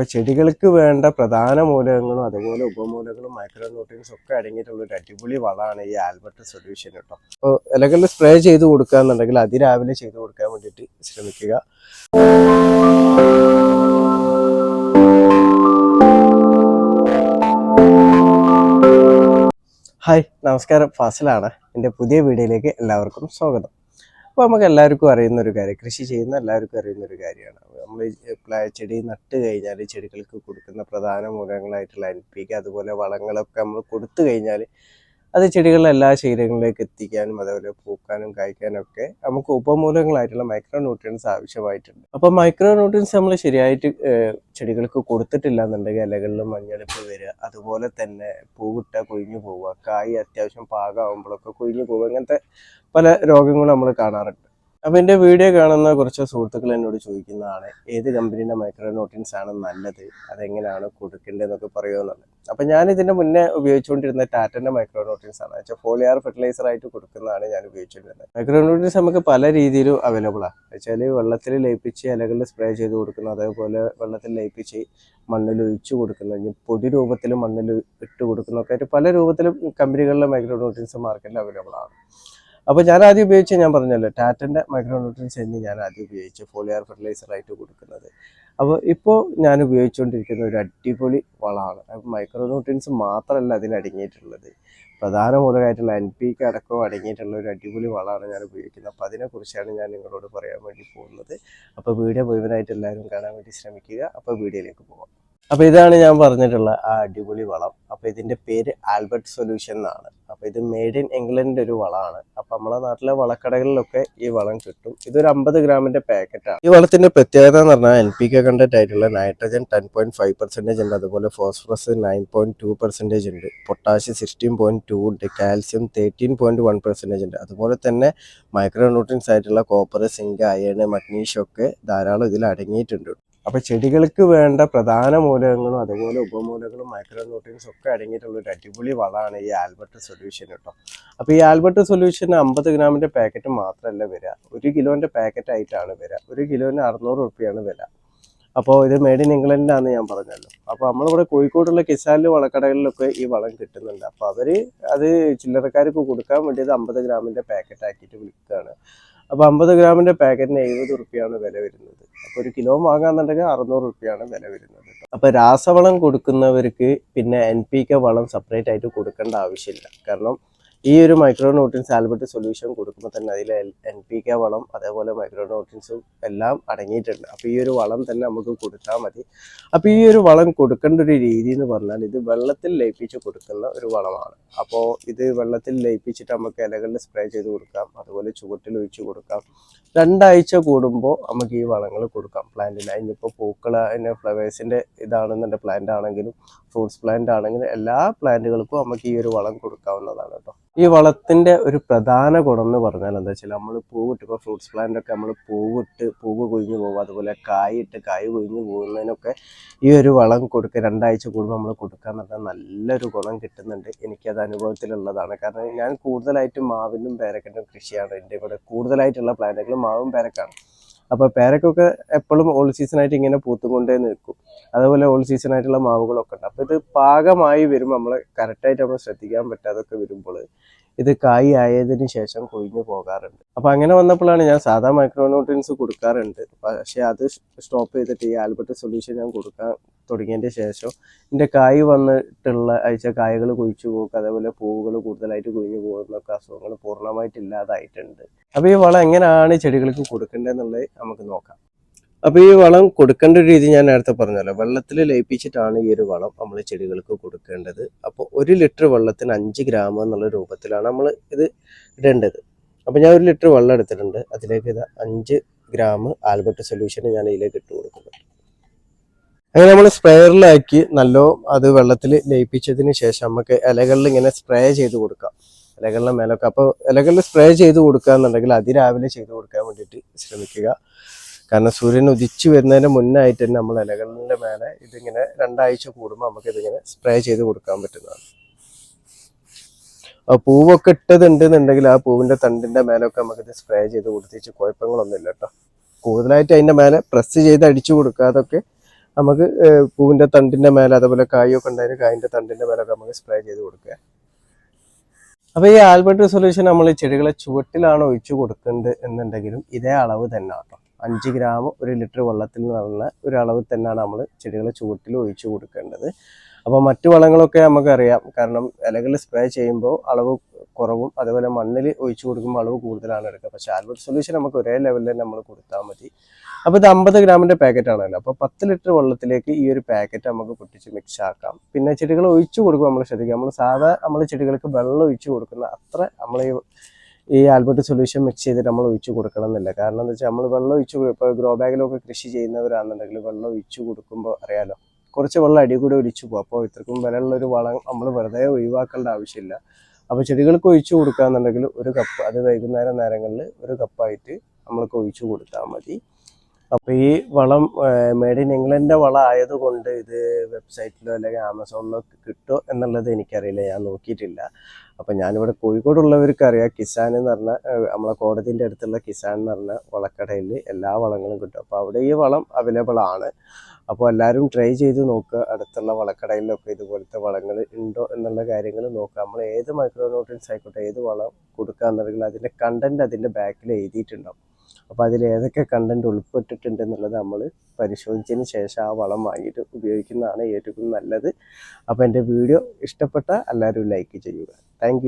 അപ്പോൾ ചെടികൾക്ക് വേണ്ട പ്രധാന മൂലകങ്ങളും അതുപോലെ ഉപമൂലകങ്ങളും മൈക്രോ ന്യൂട്രിയൻസ് ഒക്കെ അടങ്ങിയിട്ടുള്ള ഒരു അടിപൊളി വളമാണ് ഈ ആൽബർട്ട് സൊല്യൂഷൻ കേട്ടോ. അപ്പോൾ ഇലകളിൽ സ്പ്രേ ചെയ്ത് കൊടുക്കുകയെന്നുണ്ടെങ്കിൽ അതിരാവിലെ ചെയ്ത് കൊടുക്കാൻ വേണ്ടിയിട്ട് ശ്രമിക്കുക. ഹായ് നമസ്കാരം. ഫാസിലാണ്. എന്റെ പുതിയ വീഡിയോയിലേക്ക് എല്ലാവർക്കും സ്വാഗതം. അപ്പോൾ നമുക്ക് എല്ലാവർക്കും അറിയുന്ന ഒരു കാര്യം. കൃഷി ചെയ്യുന്ന എല്ലാവർക്കും അറിയുന്ന ഒരു കാര്യമാണ് നമ്മൾ ചെടി നട്ട് കഴിഞ്ഞാൽ ചെടികൾക്ക് കൊടുക്കുന്ന പ്രധാന മൂലകങ്ങളായിട്ടുള്ള എൻ പി കെ അതുപോലെ വളങ്ങളൊക്കെ നമ്മൾ കൊടുത്തു കഴിഞ്ഞാൽ അത് ചെടികളിലെ എല്ലാ ശരീരങ്ങളിലേക്ക് എത്തിക്കാനും അതേപോലെ പൂക്കാനും കായ്ക്കാനും ഒക്കെ നമുക്ക് ഉപമൂലങ്ങളായിട്ടുള്ള മൈക്രോ ന്യൂട്രിയൻസ് ആവശ്യമായിട്ടുണ്ട്. അപ്പോൾ മൈക്രോ ന്യൂട്രിയൻസ് നമ്മൾ ശരിയായിട്ട് ചെടികൾക്ക് കൊടുത്തിട്ടില്ല എന്നുണ്ടെങ്കിൽ ഇലകളിൽ മഞ്ഞളിപ്പ് വരിക. അതുപോലെ തന്നെ പൂവിട്ട കൊഴിഞ്ഞു പോവുക. കായ് അത്യാവശ്യം പാകമാകുമ്പോഴൊക്കെ കൊഴിഞ്ഞു പോവുക. ഇങ്ങനത്തെ പല രോഗങ്ങളും നമ്മൾ കാണാറുണ്ട്. അപ്പോൾ എന്റെ വീഡിയോ കാണുന്ന കുറച്ച് സുഹൃത്തുക്കൾ എന്നോട് ചോദിക്കുന്നതാണ് ഏത് കമ്പനിയുടെ മൈക്രോ നോട്ടിൻസ് ആണ് നല്ലത്? അതെങ്ങനെയാണ് കൊടുക്കേണ്ടതെന്നൊക്കെ പറയുമെന്നുള്ളത് അപ്പൊ ഞാൻ ഇതിന്റെ മുന്നേ ഉപയോഗിച്ചുകൊണ്ടിരുന്ന ടാറ്റന്റെ മൈക്രോ നോട്ടിൻസ് ആണ്. വെച്ചാൽ ഫോളിയാർ ഫെർട്ടിലൈസർ ആയിട്ട് കൊടുക്കുന്നതാണ് ഞാൻ ഉപയോഗിച്ചിരുന്നത് മൈക്രോ നോട്ടിൻസ് നമുക്ക് പല രീതിയിലും അവൈലബിൾ ആണ് വെച്ചാൽ വെള്ളത്തിൽ ലയിപ്പിച്ച് ഇലകളിൽ സ്പ്രേ ചെയ്ത് കൊടുക്കുന്നു. അതേപോലെ വെള്ളത്തിൽ ലയിപ്പിച്ച് മണ്ണിൽ ഒഴിച്ചു കൊടുക്കുന്നു. ഇനി പൊടി രൂപത്തിൽ മണ്ണിൽ ഇട്ട് കൊടുക്കുന്നൊക്കെ ആയിട്ട് പല രൂപത്തിലും കമ്പനികളിലെ മൈക്രോ നോട്ടിൻസ് മാർക്കറ്റിൽ അവൈലബിൾ ആണ്. അപ്പോൾ ഞാൻ ആദ്യം ഉപയോഗിച്ച് ഞാൻ പറഞ്ഞല്ലോ ടാറ്റന്റെ മൈക്രോന്യൂട്രിയൻസ് എന്ന് ഞാൻ ആദ്യം ഉപയോഗിച്ച് ഫോളിയാർ ഫെർട്ടിലൈസർ ആയിട്ട് കൊടുക്കുന്നത്. അപ്പോൾ ഇപ്പോൾ ഞാൻ ഉപയോഗിച്ചുകൊണ്ടിരിക്കുന്ന ഒരു അടിപൊളി വളമാണ്. അപ്പോൾ മൈക്രോന്യൂട്രിയൻസ് മാത്രമല്ല അതിൽ അടങ്ങിയിട്ടുള്ളത്. പ്രധാന മൂലകമായിട്ടുള്ള എൻ പി കെ അടക്കം അടങ്ങിയിട്ടുള്ള ഒരു അടിപൊളി വളമാണ് ഞാൻ ഉപയോഗിക്കുന്നത്. അപ്പോൾ അതിനെക്കുറിച്ചാണ് ഞാൻ നിങ്ങളോട് പറയാൻ വേണ്ടി പോകുന്നത്. അപ്പോൾ വീഡിയോ മുഴുവനായിട്ട് എല്ലാവരും കാണാൻ വേണ്ടി ശ്രമിക്കുക. അപ്പോൾ വീഡിയോയിലേക്ക് പോകാം അപ്പോൾ ഇതാണ് ഞാൻ പറഞ്ഞിട്ടുള്ള ആ അടിപൊളി വളം. അപ്പോൾ ഇതിന്റെ പേര് ആൽബർട്ട് സൊല്യൂഷൻ എന്നാണ്. അപ്പോൾ ഇത് മെയ്ഡ് ഇൻ ഇംഗ്ലണ്ട് ഒരു വളമാണ്. അപ്പോൾ നമ്മളെ നാട്ടിലെ വളക്കടകളിലൊക്കെ ഈ വളം കിട്ടും. ഇതൊരു അമ്പത് ഗ്രാമിന്റെ പാക്കറ്റാണ് ഈ വളത്തിന്റെ പ്രത്യേകത എന്ന് പറഞ്ഞാൽ എൻ പി കെ കണ്ടന്റ് ആയിട്ടുള്ള nitrogen ten point five percentage ഉണ്ട്. അതുപോലെ phosphorus nine point two percentage ഉണ്ട്. പൊട്ടാഷ്യം സിക്സ്റ്റീൻ പോയിന്റ് ടു ഉണ്ട്. Calcium thirteen point one percentage ഉണ്ട്. അതുപോലെ തന്നെ മൈക്രോ ന്യൂട്രിയൻസ് ആയിട്ടുള്ള കോപ്പർ സിങ്ക് അയൺ മഗ്നീഷ്യം ഒക്കെ ധാരാളം ഇതിൽ അടങ്ങിയിട്ടുണ്ട്. അപ്പൊ ചെടികൾക്ക് വേണ്ട പ്രധാന മൂലകങ്ങളും അതുപോലെ ഉപമൂലകളും മൈക്രോ ന്യൂട്രിയൻസ് ഒക്കെ അടങ്ങിയിട്ടുള്ള ഒരു അടിപൊളി വളമാണ് ഈ ആൽബർട്ട് സൊല്യൂഷൻ കേട്ടോ. അപ്പോൾ ഈ ആൽബർട്ട് സൊല്യൂഷൻ അമ്പത് ഗ്രാമിന്റെ പാക്കറ്റ് മാത്രമല്ല വില ഒരു കിലോന്റെ പാക്കറ്റ് ആയിട്ടാണ് വില ഒരു കിലോന് അറുന്നൂറ് റുപ്യാണ് വില. അപ്പോൾ ഇത് മെയ്ഡ് ഇൻ ഇംഗ്ലണ്ടിലാണെന്ന് ഞാൻ പറഞ്ഞല്ലോ. അപ്പോൾ നമ്മളിവിടെ കോഴിക്കോടുള്ള കിസാനിൽ വളക്കടകളിലൊക്കെ ഈ വളം കിട്ടുന്നുണ്ട്. അപ്പോൾ അവർ അത് ചില്ലറക്കാർക്ക് കൊടുക്കാൻ വേണ്ടിയത് അമ്പത് ഗ്രാമിന്റെ പാക്കറ്റ് ആക്കിയിട്ട് വിൽക്കുകയാണ്. അപ്പോൾ അമ്പത് ഗ്രാമിന്റെ പാക്കറ്റിന് എഴുപത് റുപ്യാണ് വില വരുന്നത്. അപ്പോൾ ഒരു കിലോ വാങ്ങാന്നുണ്ടെങ്കിൽ അറുന്നൂറ് റുപ്യാണ് വില വരുന്നത് അപ്പോൾ രാസവളം കൊടുക്കുന്നവർക്ക് പിന്നെ എൻ പി കെ വളം സെപ്പറേറ്റ് ആയിട്ട് കൊടുക്കേണ്ട ആവശ്യമില്ല. കാരണം ഈ ഒരു മൈക്രോ ന്യൂട്രിൻസ് ആൽബർട്ട് സൊല്യൂഷൻ കൊടുക്കുമ്പോൾ തന്നെ അതിൽ എൻ പി കെ വളം അതേപോലെ മൈക്രോ ന്യൂട്രിൻസും എല്ലാം അടങ്ങിയിട്ടുണ്ട്. അപ്പോൾ ഈ ഒരു വളം തന്നെ നമുക്ക് കൊടുത്താൽ മതി. അപ്പോൾ ഈ ഒരു വളം കൊടുക്കേണ്ട ഒരു രീതി എന്ന് പറഞ്ഞാൽ ഇത് വെള്ളത്തിൽ ലയിപ്പിച്ച് കൊടുക്കുന്ന ഒരു വളമാണ്. അപ്പോൾ ഇത് വെള്ളത്തിൽ ലയിപ്പിച്ചിട്ട് നമുക്ക് ഇലകളിൽ സ്പ്രേ ചെയ്ത് കൊടുക്കാം. അതുപോലെ ചുവട്ടിൽ ഒഴിച്ച് കൊടുക്കാം. രണ്ടാഴ്ച കൂടുമ്പോൾ നമുക്ക് ഈ വളങ്ങൾ കൊടുക്കാം. പ്ലാന്റിന് അതിനിപ്പോൾ പൂക്കൾ അതിന്റെ ഫ്ലവേഴ്സിന്റെ ഇതാണെന്നുണ്ടെങ്കിൽ പ്ലാന്റ് ആണെങ്കിലും ഫ്രൂട്ട്സ് പ്ലാന്റ് ആണെങ്കിൽ എല്ലാ പ്ലാന്റുകൾക്കും നമുക്ക് ഈ ഒരു വളം കൊടുക്കാവുന്നതാണ് കേട്ടോ. ഈ വളത്തിന്റെ ഒരു പ്രധാന ഗുണം എന്ന് പറഞ്ഞാൽ എന്താ വെച്ചാൽ നമ്മൾ പൂവിട്ട് ഇപ്പോൾ ഫ്രൂട്ട്സ് പ്ലാന്റ് ഒക്കെ നമ്മൾ പൂവിട്ട് പൂവ് കൊഴിഞ്ഞു പോകും. അതുപോലെ കായിട്ട് കായ് കൊഴിഞ്ഞു പോകുന്നതിനൊക്കെ ഈ ഒരു വളം കൊടുക്കുക രണ്ടാഴ്ച കൂടുമ്പോൾ നമ്മൾ കൊടുക്കാൻ പറഞ്ഞാൽ നല്ലൊരു ഗുണം കിട്ടുന്നുണ്ട്. എനിക്കത് അനുഭവത്തിലുള്ളതാണ്. കാരണം ഞാൻ കൂടുതലായിട്ടും മാവിനും പേരക്കന്റെ കൃഷിയാണ് എന്റെ ഇവിടെ കൂടുതലായിട്ടുള്ള പ്ലാന്റുകൾ മാവും പേരക്കാണ് അപ്പോൾ പേരക്കൊക്കെ എപ്പോഴും ഓൾ സീസൺ ആയിട്ട് ഇങ്ങനെ പൂത്തുകൊണ്ടേ നിൽക്കും. അതുപോലെ ഓൾ സീസൺ ആയിട്ടുള്ള മാവുകളൊക്കെ ഉണ്ട്. അപ്പോൾ ഇത് പാകമായി വരുമ്പോൾ നമ്മൾ കറക്റ്റായിട്ട് നമ്മൾ ശ്രദ്ധിക്കാൻ പറ്റാതൊക്കെ വരുമ്പോൾ ഇത് കായ് ആയതിനു ശേഷം കൊഴിഞ്ഞു പോകാറുണ്ട്. അപ്പോൾ അങ്ങനെ വന്നപ്പോഴാണ് ഞാൻ സാധാ മൈക്രോ ന്യൂട്രിയൻസ് കൊടുക്കാറുണ്ട്. പക്ഷേ അത് സ്റ്റോപ്പ് ചെയ്തിട്ട് ഈ ആൽബർട്ട് സൊല്യൂഷൻ ഞാൻ കൊടുക്കാൻ തുടങ്ങിയതിന്റെ ശേഷം എന്റെ കായ് വന്നിട്ടുള്ള അയച്ച കായകൾ കുഴിച്ചു പോക്ക് അതേപോലെ പൂവുകൾ കൂടുതലായിട്ട് കുഴിഞ്ഞു പോകുന്നൊക്കെ അസുഖങ്ങൾ പൂർണമായിട്ട് ഇല്ലാതായിട്ടുണ്ട്. അപ്പോൾ ഈ വളം എങ്ങനെയാണ് ചെടികൾക്ക് കൊടുക്കേണ്ടതെന്നുള്ളത് നമുക്ക് നോക്കാം. അപ്പോൾ ഈ വളം കൊടുക്കേണ്ട രീതി ഞാൻ നേരത്തെ പറഞ്ഞല്ലോ. വെള്ളത്തിൽ ലയിപ്പിച്ചിട്ടാണ് ഈ ഒരു വളം നമ്മൾ ചെടികൾക്ക് കൊടുക്കേണ്ടത്. അപ്പോൾ ഒരു ലിറ്റർ വെള്ളത്തിന് അഞ്ച് ഗ്രാം എന്നുള്ള രൂപത്തിലാണ് നമ്മൾ ഇത് ഇടേണ്ടത്. അപ്പോൾ ഞാൻ ഒരു ലിറ്റർ വെള്ളം എടുത്തിട്ടുണ്ട്. അതിലേക്ക് ഇത് അഞ്ച് ഗ്രാം ആൽബർട്ട് സൊല്യൂഷൻ ഞാൻ ഇതിലേക്ക് ഇട്ട് കൊടുക്കുന്നുണ്ട് അങ്ങനെ നമ്മൾ സ്പ്രേയറിലാക്കി നല്ലോ അത് വെള്ളത്തിൽ ലയിപ്പിച്ചതിന് ശേഷം നമുക്ക് ഇലകളിൽ ഇങ്ങനെ സ്പ്രേ ചെയ്ത് കൊടുക്കാം. ഇലകളുടെ മേലൊക്കെ. അപ്പോൾ ഇലകളിൽ സ്പ്രേ ചെയ്ത് കൊടുക്കുക എന്നുണ്ടെങ്കിൽ അതിരാവിലെ ചെയ്ത് കൊടുക്കാൻ വേണ്ടിയിട്ട് ശ്രമിക്കുക. കാരണം സൂര്യൻ ഉദിച്ചു വരുന്നതിന് മുന്നായിട്ട് തന്നെ നമ്മൾ ഇലകളുടെ മേലെ ഇതിങ്ങനെ രണ്ടാഴ്ച കൂടുമ്പോൾ നമുക്ക് ഇതിങ്ങനെ സ്പ്രേ ചെയ്ത് കൊടുക്കാൻ പറ്റുന്നതാണ്. പൂവൊക്കെ ഇട്ടതുണ്ട് എന്നുണ്ടെങ്കിൽ ആ പൂവിന്റെ തണ്ടിന്റെ മേലൊക്കെ നമുക്കിത് സ്പ്രേ ചെയ്ത് കൊടുത്തിച്ച് കുഴപ്പങ്ങളൊന്നുമില്ല കേട്ടോ. കൂടുതലായിട്ട് അതിന്റെ മേലെ പ്രസ് ചെയ്ത് അടിച്ചു കൊടുക്കാതൊക്കെ നമുക്ക് പൂവിന്റെ തണ്ടിന്റെ മേലെ അതുപോലെ കായൊക്കെ ഉണ്ടായാലും കായിന്റെ തണ്ടിന്റെ മേലൊക്കെ നമുക്ക് സ്പ്രേ ചെയ്ത് കൊടുക്കുക. അപ്പോൾ ഈ ആൽബർട്ട് സൊല്യൂഷൻ നമ്മൾ ചെടികളെ ചുവട്ടിലാണ് ഒഴിച്ചു കൊടുക്കേണ്ടത് എന്നുണ്ടെങ്കിലും ഇതേ അളവ് തന്നെ കേട്ടോ അഞ്ച് ഗ്രാം ഒരു ലിറ്റർ വെള്ളത്തിൽ നിന്നുള്ള ഒരു അളവ് തന്നെയാണ് നമ്മൾ ചെടികളെ ചുവട്ടിൽ ഒഴിച്ചു കൊടുക്കേണ്ടത്. അപ്പോൾ മറ്റു വളങ്ങളൊക്കെ നമുക്കറിയാം. കാരണം ഇലകൾ സ്പ്രേ ചെയ്യുമ്പോൾ അളവ് കുറവും അതുപോലെ മണ്ണിൽ ഒഴിച്ചു കൊടുക്കുമ്പോൾ അളവ് കൂടുതലാണ് എടുക്കുക. പക്ഷേ ആൽബർട്ട് സൊല്യൂഷൻ നമുക്ക് ഒരേ ലെവലിൽ തന്നെ നമ്മൾ കൊടുത്താൽ മതി. അപ്പോൾ ഇത് അമ്പത് ഗ്രാമിന്റെ പാക്കറ്റ് ആണല്ലോ. അപ്പോൾ പത്ത് ലിറ്റർ വെള്ളത്തിലേക്ക് ഈ ഒരു പാക്കറ്റ് നമുക്ക് പൊട്ടിച്ച് മിക്സ് ആക്കാം. പിന്നെ ചെടികൾ ഒഴിച്ചു കൊടുക്കുമ്പോൾ നമ്മൾ ശ്രദ്ധിക്കുക. നമ്മൾ സാധാ നമ്മൾ ചെടികൾക്ക് വെള്ളം ഒഴിച്ചു കൊടുക്കുന്ന അത്ര നമ്മൾ ഈ ഈ ആൽബർട്ട് സൊല്യൂഷൻ മിക്സ് ചെയ്തിട്ട് നമ്മൾ ഒഴിച്ചു കൊടുക്കണം എന്നില്ല. കാരണം എന്താ വെച്ചാൽ നമ്മൾ വെള്ളം ഒഴിച്ചു ഇപ്പോൾ ഗ്രോ ബാഗിലൊക്കെ കൃഷി ചെയ്യുന്നവരാണെന്നുണ്ടെങ്കിൽ വെള്ളം ഒഴിച്ചു കൊടുക്കുമ്പോൾ അറിയാലോ കുറച്ച് വെള്ളം അടി കൂടെ ഒലിച്ചു പോകും. അപ്പോൾ ഇത്രക്കും വിലയുള്ള ഒരു വളം നമ്മൾ വെറുതെ ഒഴിവാക്കേണ്ട ആവശ്യമില്ല. അപ്പോൾ ചെടികൾക്ക് ഒഴിച്ചു കൊടുക്കുകയെന്നുണ്ടെങ്കിൽ ഒരു കപ്പ് അത് വൈകുന്നേരം നേരങ്ങളിൽ ഒരു കപ്പായിട്ട് നമ്മൾക്ക് ഒഴിച്ചു കൊടുത്താൽ മതി. അപ്പോൾ ഈ വളം മേഡ് ഇൻ ഇംഗ്ലണ്ടിന്റെ വളം ആയതുകൊണ്ട് ഇത് വെബ്സൈറ്റിലോ അല്ലെങ്കിൽ ആമസോണിലോ കിട്ടുമോ എന്നുള്ളത് എനിക്കറിയില്ല. ഞാൻ നോക്കിയിട്ടില്ല. അപ്പോൾ ഞാനിവിടെ കോഴിക്കോടുള്ളവർക്ക് അറിയാം. കിസാൻ എന്ന് പറഞ്ഞ ഏഹ്, നമ്മളെ കോടതിന്റെ അടുത്തുള്ള കിസാൻ എന്ന് പറഞ്ഞ വളക്കടയിൽ എല്ലാ വളങ്ങളും കിട്ടും. അപ്പോൾ അവിടെ ഈ വളം അവൈലബിൾ ആണ്. അപ്പോൾ എല്ലാവരും ട്രൈ ചെയ്ത് നോക്കുക അടുത്തുള്ള വളക്കടയിലൊക്കെ ഇതുപോലത്തെ വളങ്ങൾ ഉണ്ടോ എന്നുള്ള കാര്യങ്ങൾ നോക്കുക നമ്മൾ ഏത് മൈക്രോ ന്യൂട്രിയൻസ് ആയിക്കോട്ടെ ഏത് വളം കൊടുക്കുക എന്നുണ്ടെങ്കിൽ അതിന്റെ കണ്ടന്റ് അതിന്റെ ബാക്കിൽ എഴുതിയിട്ടുണ്ടാവും. അപ്പോൾ അതിൽ ഏതൊക്കെ കണ്ടന്റ് ഉൾപ്പെട്ടിട്ടുണ്ട് എന്നുള്ളത് നമ്മൾ പരിശോധിച്ചതിന് ശേഷം ആ വളം വാങ്ങിയിട്ട് ഉപയോഗിക്കുന്നതാണ് ഏറ്റവും നല്ലത്. അപ്പോൾ എന്റെ വീഡിയോ ഇഷ്ടപ്പെട്ട എല്ലാവരും ലൈക്ക് ചെയ്യുക. താങ്ക്